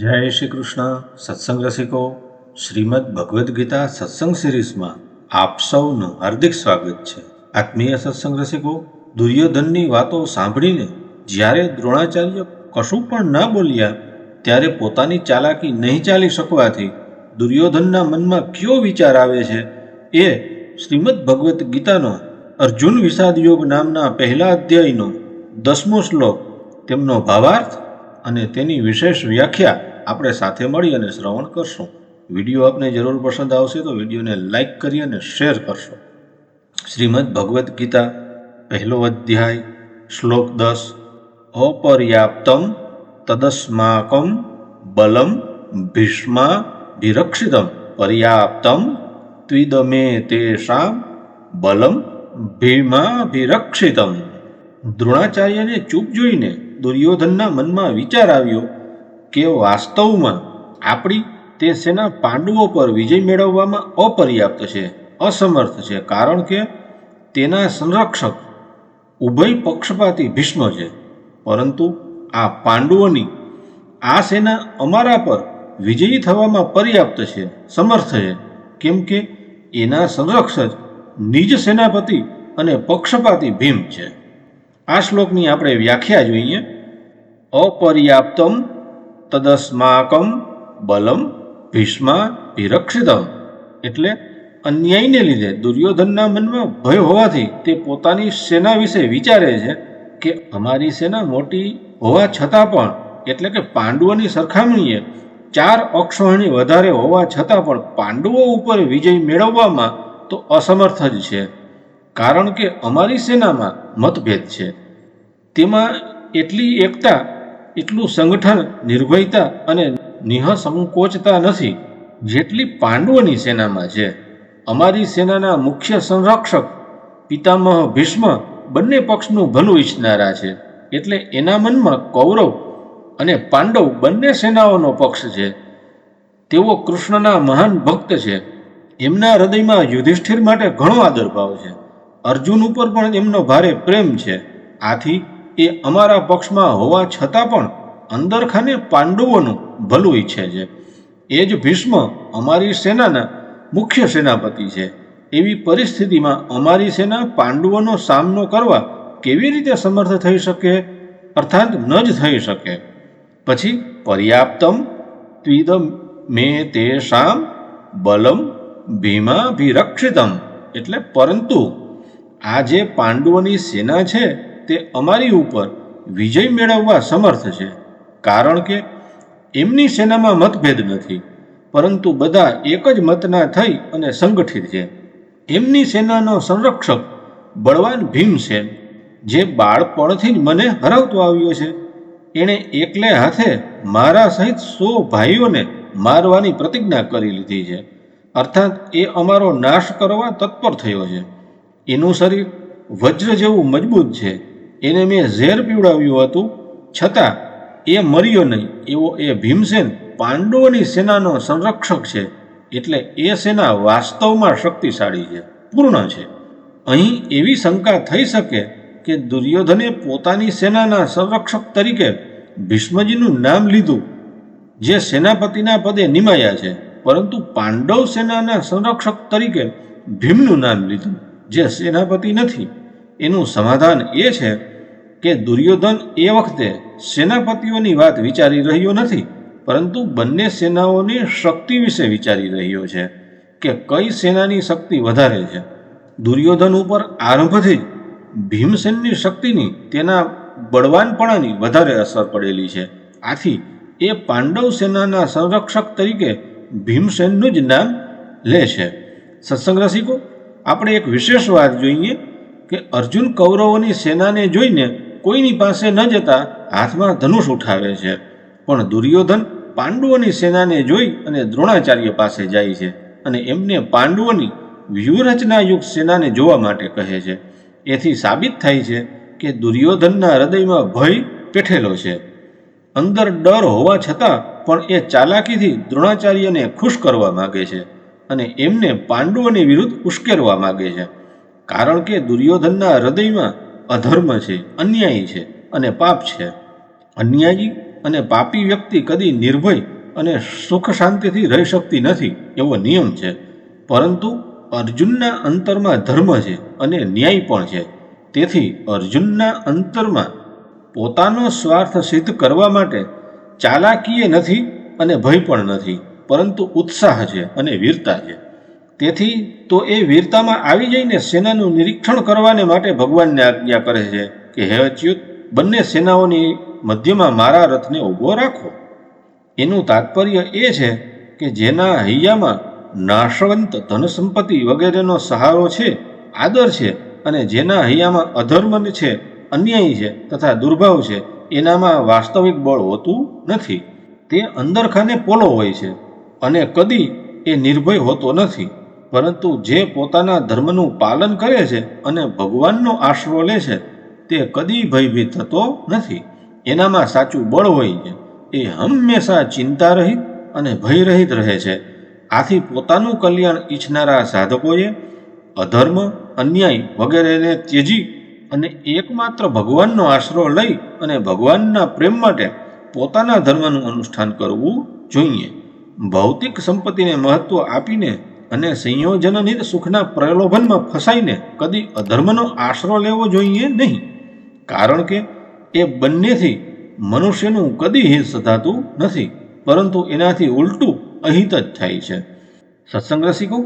જય શ્રી કૃષ્ણ, સત્સંગ રસિકો, શ્રીમદ ભગવદ્ ગીતા સત્સંગ સિરીઝમાં આપ સૌનું હાર્દિક સ્વાગત છે. આત્મીય સત્સંગ રસિકો, દુર્યોધનની વાતો સાંભળીને જ્યારે દ્રોણાચાર્ય કશું પણ ન બોલ્યા, ત્યારે પોતાની ચાલાકી નહીં ચાલી શકવાથી દુર્યોધનના મનમાં કયો વિચાર આવે છે? એ શ્રીમદ ભગવદ્ ગીતાનો અર્જુન વિષાદ યોગ નામના પહેલા અધ્યાયનો દસમો શ્લોક, તેમનો ભાવાર્થ અને તેની વિશેષ વ્યાખ્યા આપણે સાથે મળી અને શ્રવણ કરશું. વીડિયો આપને જરૂર પસંદ આવશે તો વિડીયોને લાઈક કરી અને શેર કરશો. શ્રીમદ ભગવદ્ ગીતા, પહેલો અધ્યાય, શ્લોક દસ. અપર્યાપ્તમ તદસ્માકમ બલમ ભીષ્મા વિરક્ષિતમ. પર્યાપ્તમ ત્વિદમે તેષામ બલમ ભીમાભિરક્ષિતમ. દ્રોણાચાર્યને ચૂપ જોઈને દુર્યોધનના મનમાં વિચાર આવ્યો કે વાસ્તવમાં આપણી તે સેના પાંડવો પર વિજય મેળવવામાં અપર્યાપ્ત છે, અસમર્થ છે, કારણ કે તેના સંરક્ષક ઉભય પક્ષપાતી ભીષ્મ છે. પરંતુ આ પાંડવોની આ સેના અમારા પર વિજયી થવામાં પર્યાપ્ત છે, સમર્થ છે, કેમ કે એના સંરક્ષક નિજ સેનાપતિ અને પક્ષપાતી ભીમ છે. આ શ્લોકની આપણે વ્યાખ્યા જોઈએ. અપર્યાપ્તમ તદસ્માકમ બલમ ભીષ્મા વિરક્ષિતમ. એટલે અન્યાયને લીધે, દુર્યોધનના મનમાં ભય હોવાથી તે પોતાની સેના વિશે વિચારે છે કે અમારી સેના મોટી હોવા છતાં પણ, એટલે કે પાંડવોની સરખામણીએ ચાર અક્ષોહિણી વધારે હોવા છતાં પણ પાંડવો ઉપર વિજય મેળવવામાં તો અસમર્થ જ છે. કારણ કે અમારી સેનામાં મતભેદ છે. તેમાં એટલી એકતા, એટલું સંગઠન, નિર્ભયતા અને નિઃસંકોચતા નથી. જેટલી પાંડવોની સેનામાં છે, અમારી સેનાના મુખ્ય સંરક્ષક, પિતામહ ભીષ્મ, બંને પક્ષનું ભલું ઈચ્છનારા છે. એટલે એના મનમાં કૌરવ અને પાંડવ બંને સેનાઓનો પક્ષ છે. તેઓ કૃષ્ણના મહાન ભક્ત છે. એમના હૃદયમાં યુધિષ્ઠિર માટે ઘણો આદરભાવ છે. અર્જુન ઉપર પણ એમનો ભારે પ્રેમ છે. આથી એ અમારા પક્ષમાં હોવા છતાં પણ અંદરખાને પાંડવોનું ભલું ઈચ્છે છે. એ જ ભીષ્મ અમારી સેનાના મુખ્ય સેનાપતિ છે. એવી પરિસ્થિતિમાં અમારી સેના પાંડવોનો સામનો કરવા કેવી રીતે સમર્થ થઈ શકે? અર્થાત ન જ થઈ શકે. પછી પર્યાપ્તમ ત્વિદ મે તેષામ બલમ ભીમાભિરક્ષિતમ. એટલે પરંતુ આ જે પાંડવોની સેના છે તે અમારી ઉપર વિજય મેળવવા સમર્થ છે. કારણ કે એમની સેનામાં મતભેદ નથી, પરંતુ બધા એક જ મતના થઈ અને સંગઠિત છે. એમની સેનાનો સંરક્ષક બળવાન ભીમ છે, જે બાળપણથી જ મને હરાવતો આવ્યો છે. એણે એકલે હાથે મારા સહિત સો ભાઈઓને મારવાની પ્રતિજ્ઞા કરી લીધી છે. અર્થાત એ અમારો નાશ કરવા તત્પર થયો છે. એનું શરીર વજ્ર જેવું મજબૂત છે. એને મેં ઝેર પીવડાવ્યું હતું. છતાં એ મર્યો નહીં. એવો એ ભીમસેન પાંડવોની સેનાનો સંરક્ષક છે. એટલે એ સેના વાસ્તવમાં શક્તિશાળી છે. પૂર્ણ છે. અહીં એવી શંકા થઈ શકે કે દુર્યોધને પોતાની સેનાના સંરક્ષક તરીકે ભીષ્મજીનું નામ લીધું, જે સેનાપતિના પદે નિમાયા છે. પરંતુ પાંડવ સેનાના સંરક્ષક તરીકે ભીમનું નામ લીધું, જે સેનાપતિ નથી. એનું સમાધાન એ છે કે દુર્યોધન એ વખતે સેનાપતિઓની વાત વિચારી રહ્યો નથી, પરંતુ બંને સેનાઓની શક્તિ વિશે વિચારી રહ્યો છે કે કઈ સેનાની શક્તિ વધારે છે. દુર્યોધન ઉપર આરંભથી જ ભીમસેનની શક્તિની તેના બળવાનપણાની વધારે અસર પડેલી છે. આથી એ પાંડવ સેનાના સંરક્ષક તરીકે ભીમસેનનું જ નામ લે છે. સત્સંગ રસિકો, આપણે એક વિશેષ વાત જોઈએ કે અર્જુન કૌરવોની સેનાને જોઈને કોઈની પાસે ન જતા હાથમાં ધનુષ ઉઠાવે છે. પણ દુર્યોધન પાંડવોની સેનાને જોઈ અને દ્રોણાચાર્ય પાસે જાય છે અને એમને પાંડવોની વ્યૂહરચનાયુક્ત સેનાને જોવા માટે કહે છે. એથી સાબિત થાય છે કે દુર્યોધનના હૃદયમાં ભય પેઠેલો છે. અંદર ડર હોવા છતાં પણ એ ચાલાકીથી દ્રોણાચાર્યને ખુશ કરવા માગે છે અને એમને પાંડવોની વિરુદ્ધ ઉશ્કેરવા માગે છે. કારણ કે દુર્યોધનના હૃદયમાં અધર્મ છે, અન્યાયી છે અને પાપ છે. અન્યાયી અને પાપી વ્યક્તિ કદી નિર્ભય અને સુખ શાંતિથી રહી શકતી નથી, એવો નિયમ છે. પરંતુ અર્જુનના અંતરમાં ધર્મ છે અને ન્યાય પણ છે. તેથી અર્જુનના અંતરમાં પોતાનો સ્વાર્થ સિદ્ધ કરવા માટે ચાલાકીએ નથી અને ભય પણ નથી, પરંતુ ઉત્સાહ છે અને વીરતા છે. તેથી તો એ વીરતામાં આવી જઈને સેનાનું નિરીક્ષણ કરવાને માટે ભગવાનને આજ્ઞા કરે છે કે, હે અચ્યુત, બંને સેનાઓની મધ્યમાં મારા રથને ઊભો રાખો. એનું તાત્પર્ય એ છે કે જેના હૈયામાં નાશવંત ધન સંપત્તિ વગેરેનો સહારો છે, આદર છે અને જેના હૈયામાં અધર્મ છે, અન્યાય છે તથા દુર્ભાવ છે, એનામાં વાસ્તવિક બળ હોતું નથી. તે અંદરખાને પોલો હોય છે અને કદી એ નિર્ભય હોતો નથી. પરંતુ જે પોતાના ધર્મનું પાલન કરે છે અને ભગવાનનો આશરો લે છે, તે કદી ભયભીત થતો નથી. એનામાં સાચું બળ હોય છે. એ હંમેશા ચિંતા રહિત અને ભય રહિત રહે છે. આથી પોતાનું કલ્યાણ ઈચ્છનારા સાધકોએ અધર્મ, અન્યાય વગેરેને ત્યજી અને એકમાત્ર ભગવાનનો આશરો લઈ અને ભગવાનના પ્રેમ માટે પોતાના ધર્મનું અનુષ્ઠાન કરવું જોઈએ. ભૌતિક સંપત્તિને મહત્વ આપીને અને સંયોજનની સુખના પ્રલોભનમાં ફસાઈને કદી અધર્મનો આશરો લેવો જોઈએ નહીં. કારણ કે એ બંનેથી મનુષ્યનું કદી હિત સધાતું નથી, પરંતુ એનાથી ઉલટું અહિત જ થાય છે. સત્સંગ રસિકો,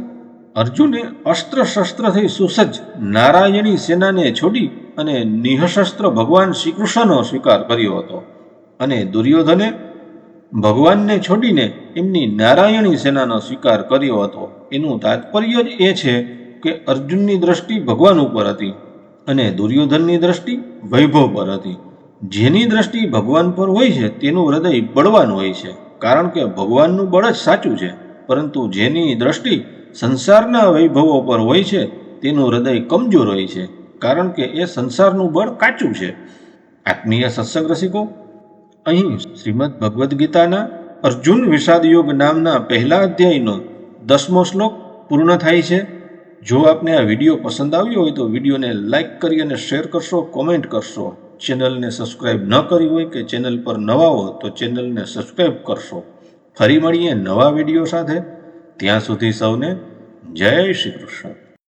અર્જુને અસ્ત્ર શસ્ત્રથી સુસજ્જ નારાયણી સેનાને છોડી અને નિઃશસ્ત્ર ભગવાન શ્રીકૃષ્ણનો સ્વીકાર કર્યો હતો અને દુર્યોધને ભગવાનને છોડીને એમની નારાયણી સેનાનો સ્વીકાર કર્યો હતો. એનું તાત્પર્ય જ એ છે કે અર્જુનની દ્રષ્ટિ ભગવાન ઉપર હતી અને દુર્યોધનની દ્રષ્ટિ વૈભવ પર હતી. જેની દ્રષ્ટિ ભગવાન પર હોય છે, તેનું હૃદય બળવાન હોય છે, કારણ કે ભગવાનનું બળ જ સાચું છે. પરંતુ જેની દ્રષ્ટિ સંસારના વૈભવો પર હોય છે, તેનું હૃદય કમજોર હોય છે, કારણ કે એ સંસારનું બળ કાચું છે. આત્મીય સત્સંગ રસિકો અહીં શ્રીમદ ભગવદ્ ગીતાના અર્જુન વિષાદ યોગ નામના પહેલા અધ્યાયનો દસમો શ્લોક પૂર્ણ થાય છે. જો આપને આ વીડિયો પસંદ આવ્યો હોય તો વિડીયોને લાઇક કરી અને શેર કરશો, કોમેન્ટ કરશો. ચેનલને સબસ્ક્રાઈબ ન કરી હોય કે ચેનલ પર નવા હો તો ચેનલને સબસ્ક્રાઈબ કરશો. ફરી મળીએ નવા વીડિયો સાથે. ત્યાં સુધી સૌને જય શ્રી કૃષ્ણ.